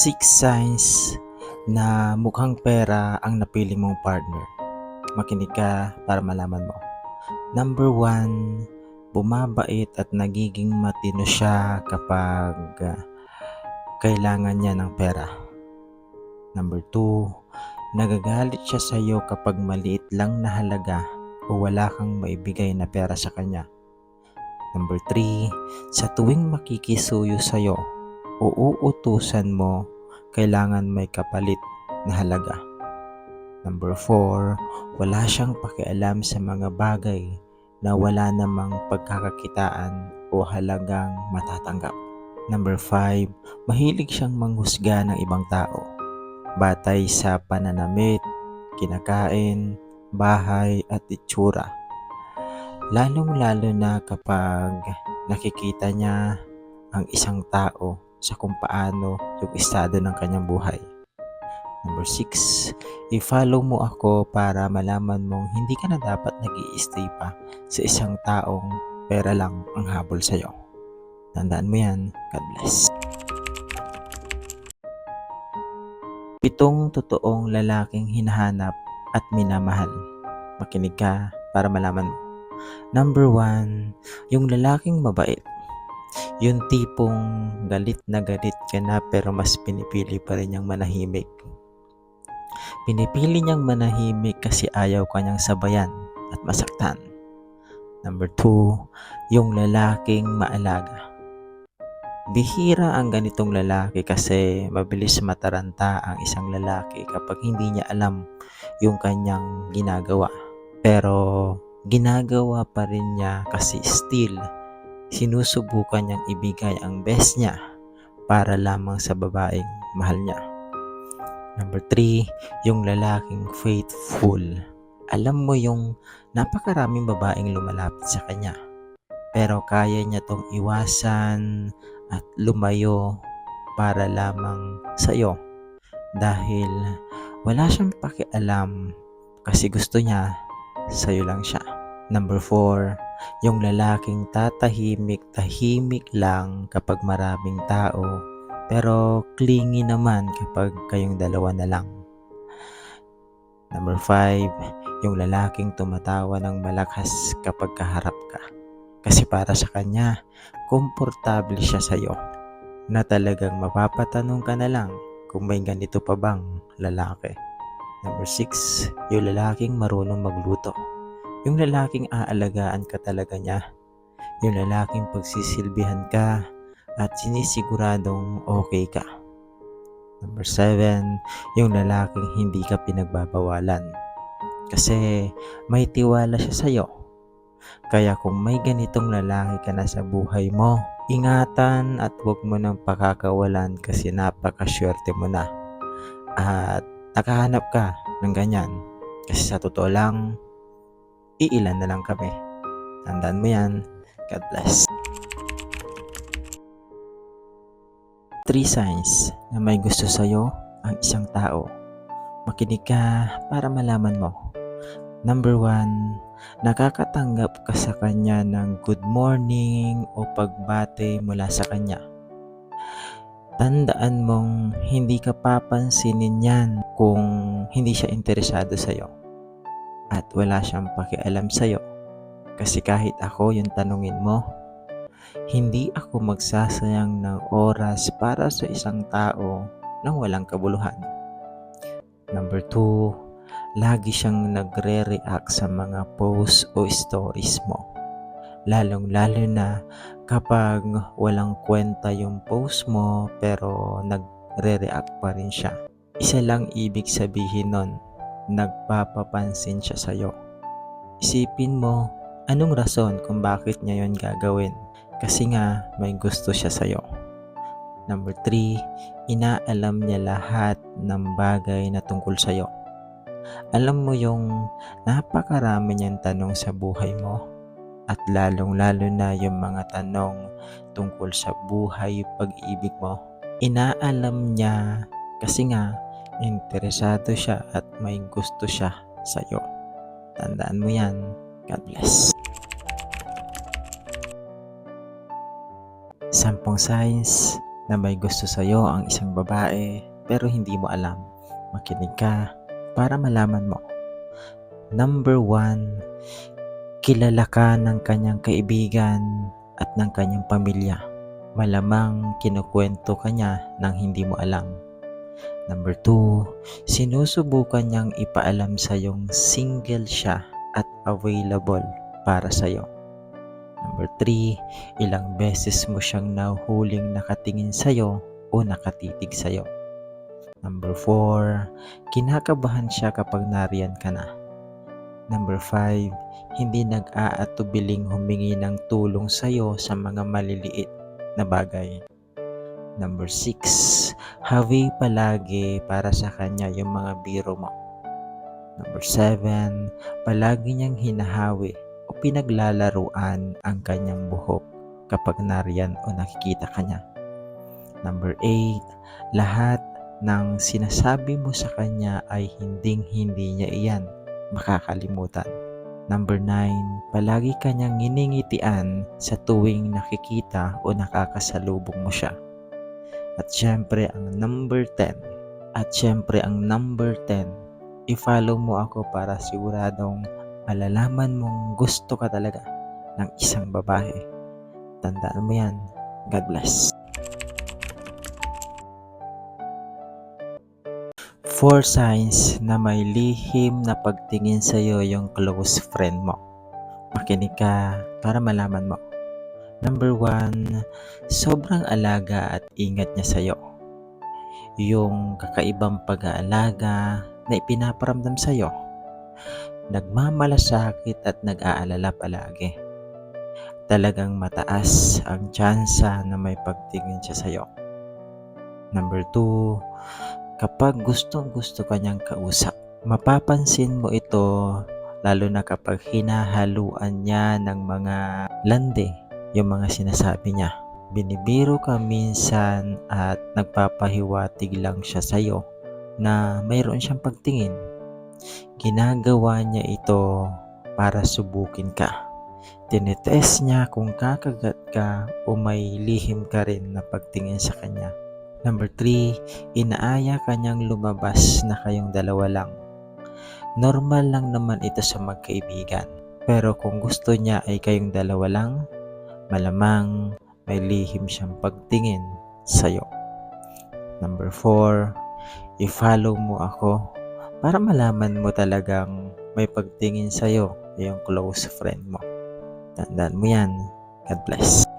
Six signs na mukhang pera ang napili mong partner. Makinig ka para malaman mo. Number one, bumabait at nagiging matino siya kapag ah, kailangan niya ng pera. Number two, nagagalit siya sa iyo kapag maliit lang na halaga o wala kang maibigay na pera sa kanya. Number three, sa tuwing makikisuyo sa iyo o uutusan mo, kailangan may kapalit na halaga. Number 4, wala siyang pakialam sa mga bagay na wala namang pagkakakitaan o halagang matatanggap. Number 5, mahilig siyang manghusga ng ibang tao batay sa pananamit, kinakain, bahay at itsura. Lalong-lalo na kapag nakikita niya ang isang tao sa kung paano yung estado ng kanyang buhay. Number 6, i-follow mo ako para malaman mong hindi ka na dapat nag stay pa sa isang taong pera lang ang habol sa'yo. Tandaan mo yan. God bless. Pitong totoong lalaking hinahanap at minamahal. Makinig ka para malaman mo. Number 1, yung lalaking mabait. Yung tipong galit na galit ka na pero mas pinipili pa rin niyang manahimik. Pinipili niyang manahimik kasi ayaw kanyang sabayan at masaktan. Number 2, yung lalaking maalaga. Bihira ang ganitong lalaki kasi mabilis mataranta ang isang lalaki kapag hindi niya alam yung kanyang ginagawa. Pero ginagawa pa rin niya kasi still sinusubukan niyang ibigay ang best niya para lamang sa babaeng mahal niya. Number 3, yung lalaking faithful. Alam mo yung napakaraming babaeng lumalapit sa kanya. Pero kaya niya tong iwasan at lumayo para lamang sa iyo. Dahil wala siyang pakialam kasi gusto niya sa'yo lang siya. Number 4, yung lalaking tatahimik, tahimik lang kapag maraming tao, pero clingy naman kapag kayong dalawa na lang. Number 5, yung lalaking tumatawa ng malakas kapag kaharap ka. Kasi para sa kanya, komportable siya sa'yo na talagang mapapatanong ka na lang kung may ganito pa bang lalaki. Number 6, yung lalaking marunong magluto. Yung lalaking aalagaan ka talaga niya. Yung lalaking pagsisilbihan ka at sinisiguradong okay ka. Number 7, yung lalaking hindi ka pinagbabawalan. Kasi may tiwala siya sa'yo. Kaya kung may ganitong lalaki ka na sa buhay mo, ingatan at huwag mo nang pakakawalan kasi napakaswerte mo na. At nakahanap ka ng ganyan. Kasi sa totoo lang, iilan na lang kami. Tandaan mo yan. God bless. Three signs na may gusto sa'yo ang isang tao. Makinig ka para malaman mo. Number one, nakakatanggap ka sa kanya ng good morning o pagbate mula sa kanya. Tandaan mong hindi ka papansinin yan kung hindi siya interesado sa'yo at wala siyang pakialam sa'yo. Kasi kahit ako yung tanungin mo, hindi ako magsasayang ng oras para sa isang tao nang walang kabuluhan. Number 2, lagi siyang nagre-react sa mga posts o stories mo. Lalong-lalo na kapag walang kwenta yung post mo pero nagre-react pa rin siya. Isa lang ibig sabihin nun, nagpapapansin siya sa'yo. Isipin mo, anong rason kung bakit niya yon gagawin? Kasi nga, may gusto siya sa'yo. Number 3, inaalam niya lahat ng bagay na tungkol sa'yo. Alam mo yung napakarami niyang tanong sa buhay mo at lalong-lalo na yung mga tanong tungkol sa buhay pag-ibig mo. Inaalam niya kasi nga interesado siya at may gusto siya sa'yo. Tandaan mo yan. God bless. Sampung signs na may gusto sa'yo ang isang babae pero hindi mo alam. Makinig ka para malaman mo. Number one, kilala ka ng kanyang kaibigan at ng kanyang pamilya. Malamang kinukwento ka niya nang hindi mo alam. Number two, sinusubukan niyang ipaalam sa yung single siya at available para sa'yo. Number three, ilang beses mo siyang nahuling nakatingin sa'yo o nakatitig sa'yo. Number four, kinakabahan siya kapag nariyan ka na. Number five, hindi nag-aatubiling humingi ng tulong sa'yo sa mga maliliit na bagay. Number six, hawi palagi para sa kanya yung mga biro mo. Number seven, palagi niyang hinahawi o pinaglalaruan ang kanyang buhok kapag nariyan o nakikita ka niya. Number eight, lahat ng sinasabi mo sa kanya ay hinding-hindi niya iyan makakalimutan. Number 9, palagi kanyang nginingitian sa tuwing nakikita o nakakasalubong mo siya. At syempre ang number 10, at syempre ang number 10, i-follow mo ako para siguradong malalaman mong gusto ka talaga ng isang babae. Tandaan mo yan. God bless. Four signs na may lihim na pagtingin sa iyo yung close friend mo. Makinig ka para malaman mo. Number one, sobrang alaga at ingat niya sa iyo. Yung kakaibang pag-aalaga na ipinaparamdam sa iyo. Nagmamalasakit at nag-aalala palagi. Talagang mataas ang tsansa na may pagtingin siya sa iyo. Number two, kapag gustong gusto ka niyang kausap. Mapapansin mo ito lalo na kapag hinahaluan niya ng mga lande yung mga sinasabi niya. Binibiro ka minsan at nagpapahiwatig lang siya sa'yo na mayroon siyang pagtingin. Ginagawa niya ito para subukin ka. Tinetest niya kung kakagat ka o may lihim ka rin na pagtingin sa kanya. Number 3, inaaya kanyang lumabas na kayong dalawa lang. Normal lang naman ito sa magkaibigan. Pero kung gusto niya ay kayong dalawa lang, malamang may lihim siyang pagtingin sa'yo. Number 4, i-follow mo ako para malaman mo talagang may pagtingin sa'yo yung close friend mo. Tandaan mo yan. God bless.